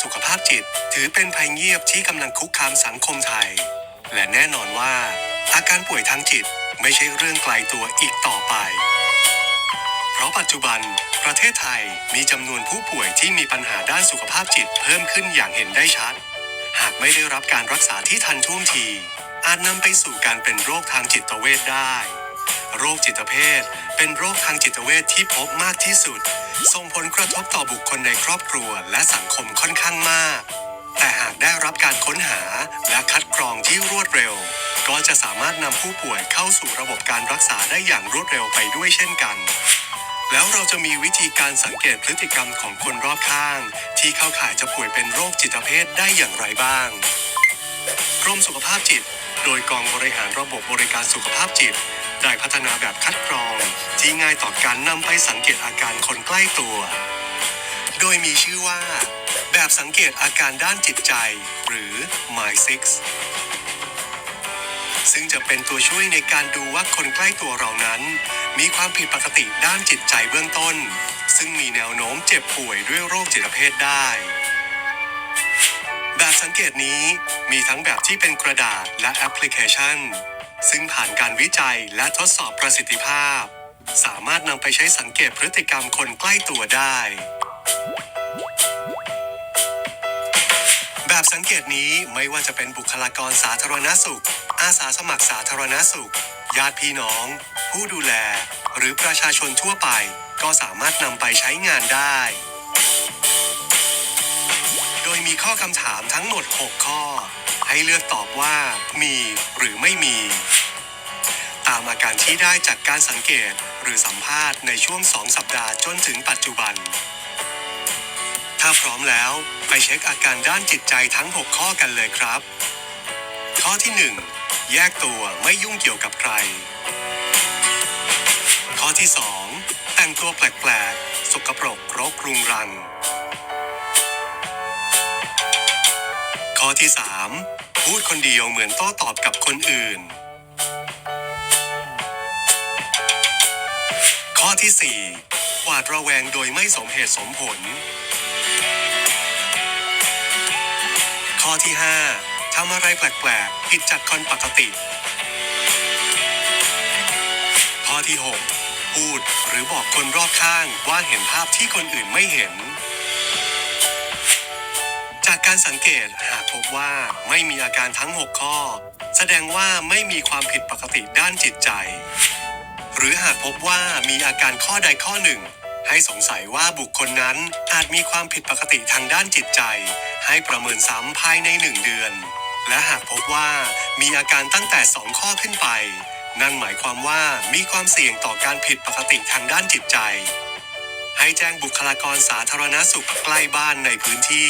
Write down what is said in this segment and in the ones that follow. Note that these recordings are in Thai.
สุขภาพจิต ถือเป็นภัยเงียบที่กำลังคุกคามสังคมไทย และแน่นอนว่า อาการป่วยทางจิตไม่ใช่เรื่องไกลตัวอีกต่อไป เพราะปัจจุบัน ประเทศไทยมีจำนวนผู้ป่วยที่มีปัญหาด้านสุขภาพจิตเพิ่มขึ้นอย่างเห็นได้ชัด หากไม่ได้รับการรักษาที่ทันท่วงที อาจนำไปสู่การเป็นโรคทางจิตเวชได้ โรคจิตเภทเป็นโรคทางจิตเวชที่พบมากที่สุด ส่งผลกระทบต่อบุคคลในครอบครัวและสังคมค่อนข้างมาก แต่หากได้รับการค้นหาและคัดกรองที่รวดเร็ว ก็จะสามารถนำผู้ป่วยเข้าสู่ระบบการรักษาได้อย่างรวดเร็วไปด้วยเช่นกันแล้วเราจะมีวิธีการสังเกตพฤติกรรมของคนรอบข้าง ที่เข้าข่ายจะป่วยเป็นโรคจิตเภทได้อย่างไรบ้าง กรมสุขภาพจิต โดยกองบริหารระบบบริการสุขภาพจิต ได้พัฒนาแบบคัดกรอง ที่ง่ายต่อการนำไปสังเกตอาการคนใกล้ตัว โดยมีชื่อว่า แบบสังเกตอาการด้านจิตใจ หรือ My Six ซึ่งจะเป็นตัวช่วยในการดูว่าคนใกล้ตัวเรานั้น มีความผิดปกติด้านจิตใจเบื้องต้น ซึ่งมีแนวโน้มเจ็บป่วยด้วยโรคจิตเภทได้แบบสังเกตนี้มีทั้งแบบที่เป็นกระดาษและแอปพลิเคชัน ซึ่งผ่านการวิจัยและทดสอบประสิทธิภาพ สามารถนำไปใช้สังเกตพฤติกรรมคนใกล้ตัวได้ แบบสังเกตนี้ไม่ว่าจะเป็นบุคลากรสาธารณสุข อาสาสมัครสาธารณสุข ญาติพี่น้อง ผู้ดูแล หรือประชาชนทั่วไป ก็สามารถนำไปใช้งานได้ โดยมีข้อคำถามทั้งหมด 6 ข้อ ให้เลือกตอบว่ามีหรือไม่มี ตามอาการที่ได้จากการสังเกตหรือสัมภาษณ์ในช่วง 2 สัปดาห์จนถึงปัจจุบัน ถ้าพร้อมแล้วไปเช็คอาการด้านจิตใจทั้ง 6 ข้อกันเลยครับ ข้อที่ 1 แยกตัวไม่ยุ่งเกี่ยวกับใคร ข้อที่ 2 แต่งตัวแปลกๆ สกปรกรกรุงรังข้อที่ 3 พูดคนเดียวเหมือนโต้ตอบกับคนอื่น ข้อที่ 4 หวาดระแวงโดยไม่สมเหตุสมผล ข้อที่ 5ทำอะไรแปลกๆผิดจากคนปกติ ข้อที่ 6 พูดหรือบอกคนรอบข้างว่าเห็นภาพที่คนอื่นไม่เห็น จากการสังเกตหากพบว่าไม่มีอาการทั้ง 6 ข้อ แสดงว่าไม่มีความผิดปกติด้านจิตใจ หรือหากพบว่ามีอาการข้อใดข้อหนึ่ง ให้สงสัยว่าบุคคลนั้นอาจมีความผิดปกติทางด้านจิตใจ ให้ประเมินซ้ำภายในหนึ่งเดือน และหากพบว่ามีอาการตั้งแต่ 2 ข้อขึ้นไป นั่นหมายความว่ามีความเสี่ยงต่อการผิดปกติทางด้านจิตใจ ให้แจ้งบุคลากรสาธารณสุขใกล้บ้านในพื้นที่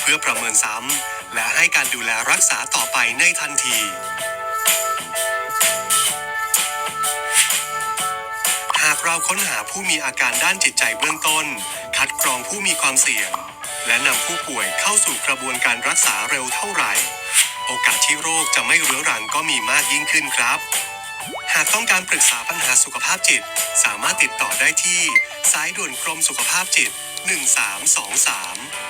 เพื่อประเมินซ้ำและให้การดูแลรักษาต่อไปในทันทีหากเราค้นหาผู้มีอาการด้านจิตใจเบื้องต้น คัดกรองผู้มีความเสี่ยง และนำผู้ป่วยเข้าสู่กระบวนการรักษาเร็วเท่าไหร่ โอกาสที่โรคจะไม่เรื้อรังก็มีมากยิ่งขึ้นครับ หากต้องการปรึกษาปัญหาสุขภาพจิต สามารถติดต่อได้ที่ สายด่วนกรมสุขภาพจิต 1323